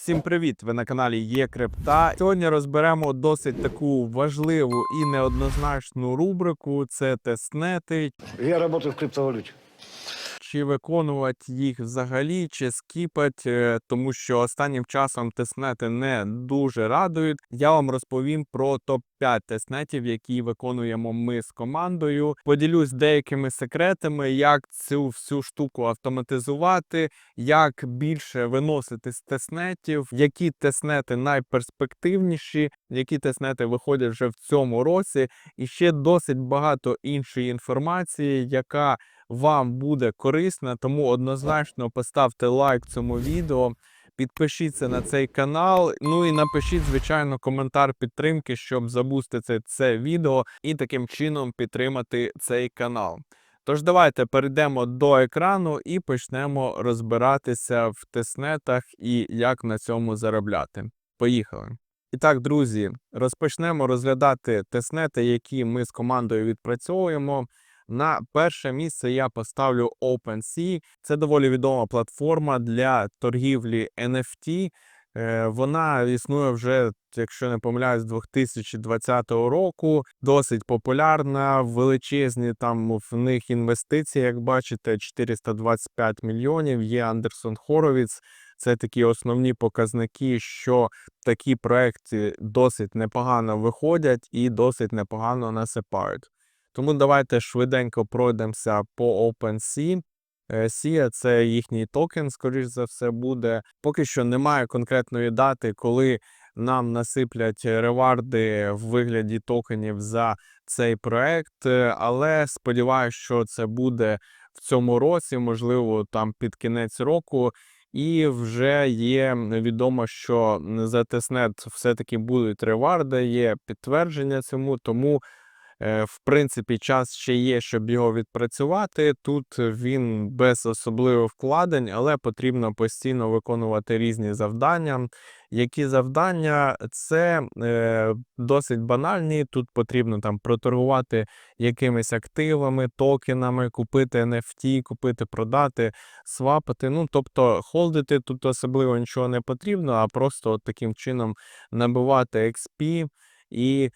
Всім привіт! Ви на каналі Є Крипта. Сьогодні розберемо досить таку важливу і неоднозначну рубрику: це тестнети, Я працюю в криптовалюті. чи виконувати їх взагалі, чи скіпать, е, тому що останнім часом тестнети не дуже радують. Я вам розповім про топ-5 тестнетів, які виконуємо ми з командою. Поділюсь деякими секретами, як цю всю штуку автоматизувати, як більше виносити з тестнетів, які тестнети найперспективніші, які тестнети виходять вже в цьому році, і ще досить багато іншої інформації, яка вам буде корисна, тому однозначно поставте лайк цьому відео. Підпишіться на цей канал, ну і напишіть, звичайно, коментар підтримки, щоб забустити це відео і таким чином підтримати цей канал. Тож давайте перейдемо до екрану і почнемо розбиратися в тестнетах і як на цьому заробляти. Поїхали! І так, друзі, розпочнемо розглядати тестнети, які ми з командою відпрацьовуємо. На перше місце я поставлю OpenSea. Це доволі відома платформа для торгівлі NFT. Е, Вона існує вже, якщо не помиляюсь, з 2020 року. Досить популярна, величезні там в них інвестиції, як бачите, 425 мільйонів. Є Андерсон Хоровіц. Це такі основні показники, що такі проекти досить непогано виходять і досить непогано насипають. Тому давайте швиденько пройдемося по OpenSea. Е, SIA – це їхній токен, скоріш за все, буде. Поки що немає конкретної дати, коли нам насиплять реварди в вигляді токенів за цей проект, е, але сподіваюся, що це буде в цьому році, можливо, там під кінець року. І вже є відомо, що за тестнет все-таки будуть реварди, є підтвердження цьому, тому Е, В принципі, час ще є, щоб його відпрацювати. Тут він без особливих вкладень, але потрібно постійно виконувати різні завдання. Які завдання це е, досить банальні. Тут потрібно там проторгувати якимись активами, токенами, купити NFT, купити, продати, свапати. Ну тобто холдити тут особливо нічого не потрібно, а просто от таким чином набивати XP і е,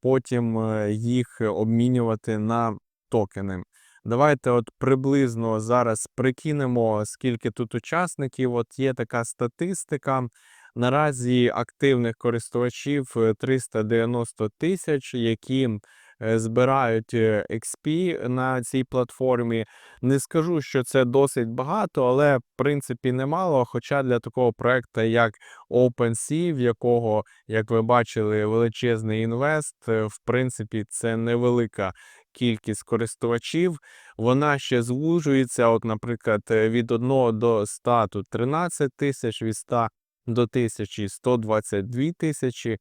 потім е, їх обмінювати на токени. Давайте от приблизно зараз прикинемо, скільки тут учасників. От є така статистика. Наразі активних користувачів е, 390 тисяч, які е, збирають е, XP на цій платформі. Не скажу, що це досить багато, але в принципі немало. Хоча для такого проекту, як OpenSea, в якого, як ви бачили, величезний інвест, е, в принципі, це невелика кількість користувачів. Вона ще звужується. От, наприклад, е, від 1 до 100 тут 13 тисяч, від 100 до 1000 122 тисячі.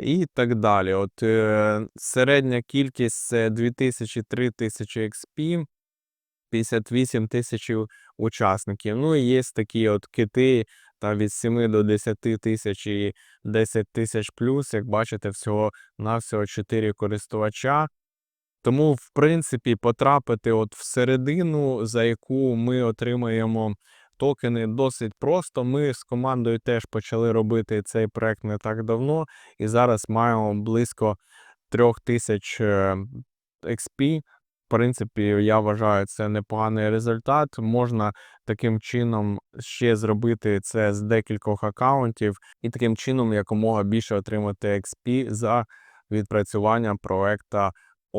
І так далі. От е, середня кількість це 2000-3000 XP, 58 тисяч учасників. Ну і є такі от кити там від 7 до 10 тисяч і 10 тисяч плюс, як бачите, всього на всього 4 користувача. Тому, в принципі, потрапити от всередину, за яку ми отримаємо токени, досить просто. Ми з командою теж почали робити цей проект не так давно, і зараз маємо близько 3000 е, XP. В принципі, я вважаю, це непоганий результат. Можна таким чином ще зробити це з декількох акаунтів, і таким чином якомога більше отримати XP за відпрацювання проекта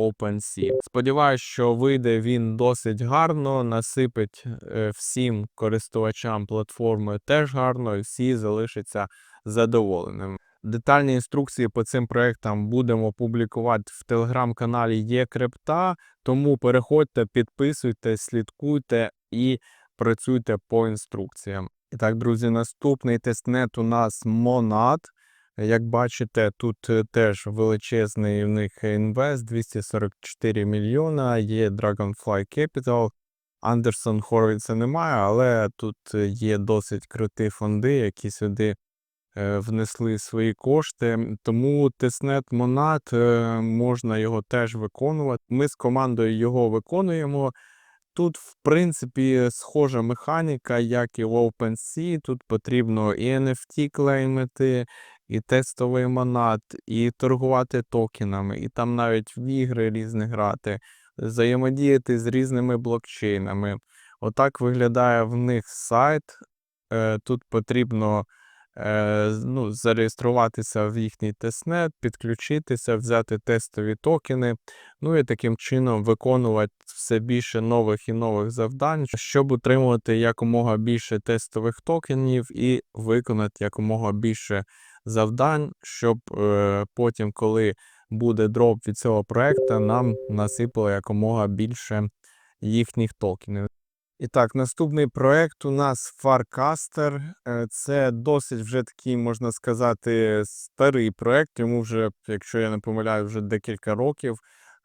OpenSea. Сподіваюсь, що вийде він досить гарно, насипить е, всім користувачам платформи теж гарно, і всі залишаться задоволеними. Детальні інструкції по цим проектам будемо публікувати в телеграм-каналі Є Крипта. Тому переходьте, підписуйтесь, слідкуйте і працюйте по інструкціям. І так, друзі, наступний тестнет у нас Monad. Як бачите, тут е, теж величезний в них інвест 244 мільйона. Є Dragonfly Capital. Андерсон Хорвіца немає, але тут е, є досить круті фонди, які сюди е, внесли свої кошти. Тому тестнет Монат можна його теж виконувати. Ми з командою його виконуємо. Тут, в принципі, схожа механіка, як і в OpenSea. Тут потрібно і NFT клеймити, і тестовий монад, і торгувати токенами, і там навіть в ігри різні грати, взаємодіяти з різними блокчейнами. Отак виглядає в них сайт. Е, Тут потрібно е, ну, зареєструватися в їхній тестнет, підключитися, взяти тестові токени, ну і таким чином виконувати все більше нових і нових завдань, щоб отримувати якомога більше тестових токенів і виконати якомога більше завдань, щоб е, потім, коли буде дроп від цього проекту, нам насипало якомога більше їхніх токенів. І так, наступний проект у нас Farcaster. Е, Це досить вже такий, можна сказати, старий проект. Йому вже, якщо я не помиляю, вже декілька років.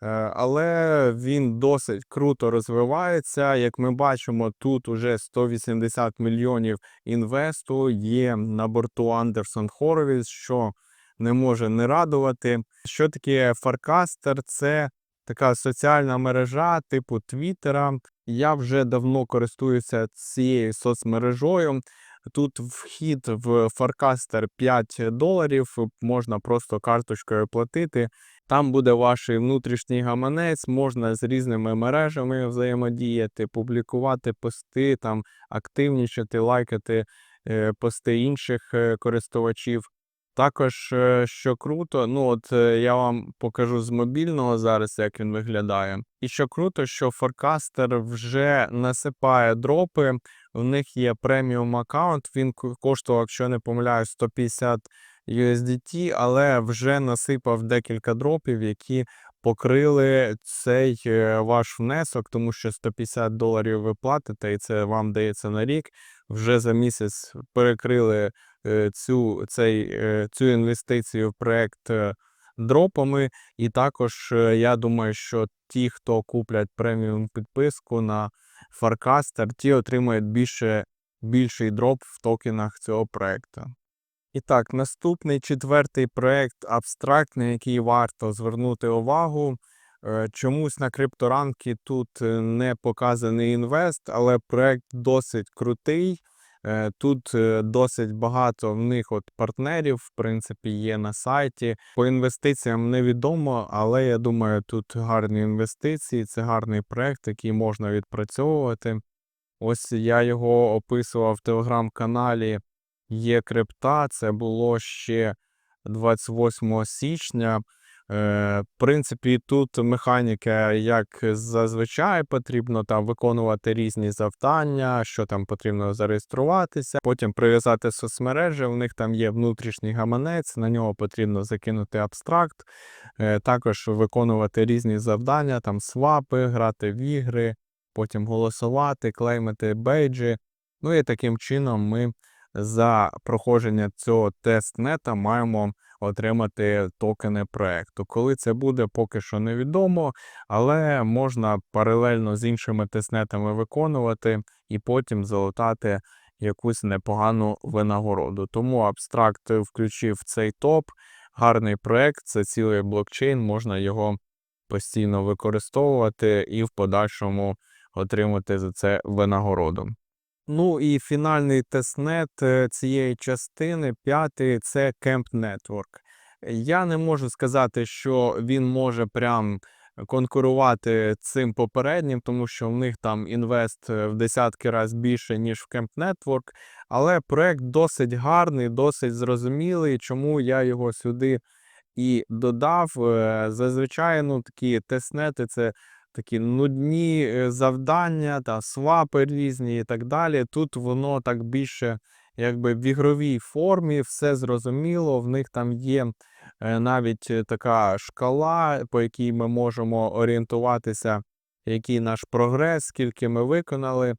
Е, Але він досить круто розвивається. Як ми бачимо, тут уже 180 мільйонів інвесту є на борту Андерсон Хоровіц, що не може не радувати. Що таке Farcaster? Це така соціальна мережа типу Твіттера. Я вже давно користуюся цією соцмережою. Тут вхід в Farcaster 5 доларів, можна просто карточкою платити. Там буде ваш внутрішній гаманець, можна з різними мережами взаємодіяти, публікувати пости, там активнічати, лайкати е, пости інших е, користувачів. Також, е, що круто, ну от я вам покажу з мобільного зараз, як він виглядає. І що круто, що Forecaster вже насипає дропи. В них є преміум аккаунт. Він коштував, якщо не помиляюсь, 150 USDT, але вже насипав декілька дропів, які покрили цей е, ваш внесок, тому що 150 доларів ви платите, і це вам дається на рік. Вже за місяць перекрили е, цю, цей, е, цю інвестицію в проект дропами. І також я думаю, що ті, хто куплять преміум підписку на Farcaster, ті отримають більше, більший дроп в токенах цього проекту. І так, наступний четвертий проект абстрактний, який варто звернути увагу. Е, Чомусь на крипторанки тут е, не показаний інвест, але проект досить крутий. Е, Тут досить багато в них от партнерів, в принципі, є на сайті. По інвестиціям невідомо, але я думаю, тут гарні інвестиції. Це гарний проект, який можна відпрацьовувати. Ось я його описував в телеграм-каналі Є крипта. Це було ще 28 січня. Е, в принципі, тут механіка, як зазвичай, потрібно там виконувати різні завдання, що там потрібно зареєструватися, потім прив'язати соцмережі. У них там є внутрішній гаманець, на нього потрібно закинути абстракт, е, також виконувати різні завдання, там свапи, грати в ігри, потім голосувати, клеймити бейджі. Ну і таким чином ми за проходження цього тестнета маємо отримати токени проекту. Коли це буде, поки що невідомо, але можна паралельно з іншими тестнетами виконувати і потім залутати якусь непогану винагороду. Тому абстракт включив цей топ. Гарний проект, це цілий блокчейн, можна його постійно використовувати і в подальшому отримати за це винагороду. Ну і фінальний тестнет е, цієї частини, п'ятий, це Camp Network. Я не можу сказати, що він може прям конкурувати цим попереднім, тому що в них там інвест е, в десятки разів більше, ніж в Camp Network. Але проект досить гарний, досить зрозумілий, чому я його сюди і додав. Е, Зазвичай ну, такі тестнети це такі нудні е, завдання, та свапи різні і так далі. Тут воно так більше якби в ігровій формі, все зрозуміло. В них там є е, навіть е, така шкала, по якій ми можемо орієнтуватися, який наш прогрес, скільки ми виконали.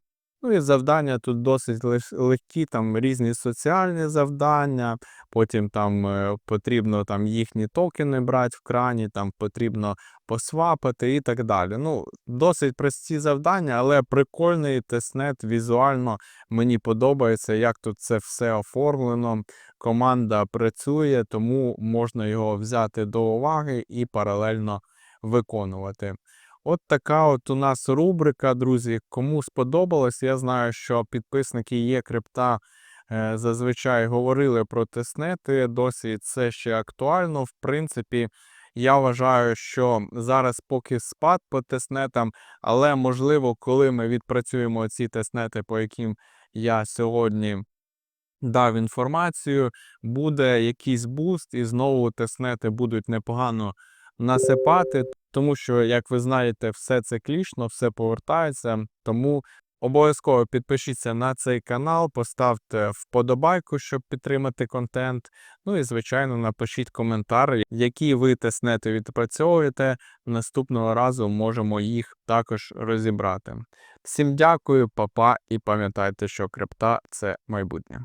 Ну і завдання тут досить легкі, там різні соціальні завдання, потім там е, потрібно там їхні токени брати в крані, там потрібно посвапати і так далі. Ну, досить прості завдання, але прикольний тестнет візуально мені подобається, як тут це все оформлено. Команда працює, тому можна його взяти до уваги і паралельно виконувати. От така от у нас рубрика, друзі. Кому сподобалось, я знаю, що підписники є крипта е, зазвичай говорили про тестнети. Досі це ще актуально. В принципі, я вважаю, що зараз поки спад по тестнетам, але можливо, коли ми відпрацюємо ці тестнети, по яким я сьогодні дав інформацію, буде якийсь буст, і знову тестнети будуть непогано насипати, тому що, як ви знаєте, все циклічно, все повертається. Тому обов'язково підпишіться на цей канал, поставте вподобайку, щоб підтримати контент. Ну і, звичайно, напишіть коментар, які ви тестнети відпрацьовуєте. Наступного разу можемо їх також розібрати. Всім дякую, папа, і пам'ятайте, що крипта це майбутнє.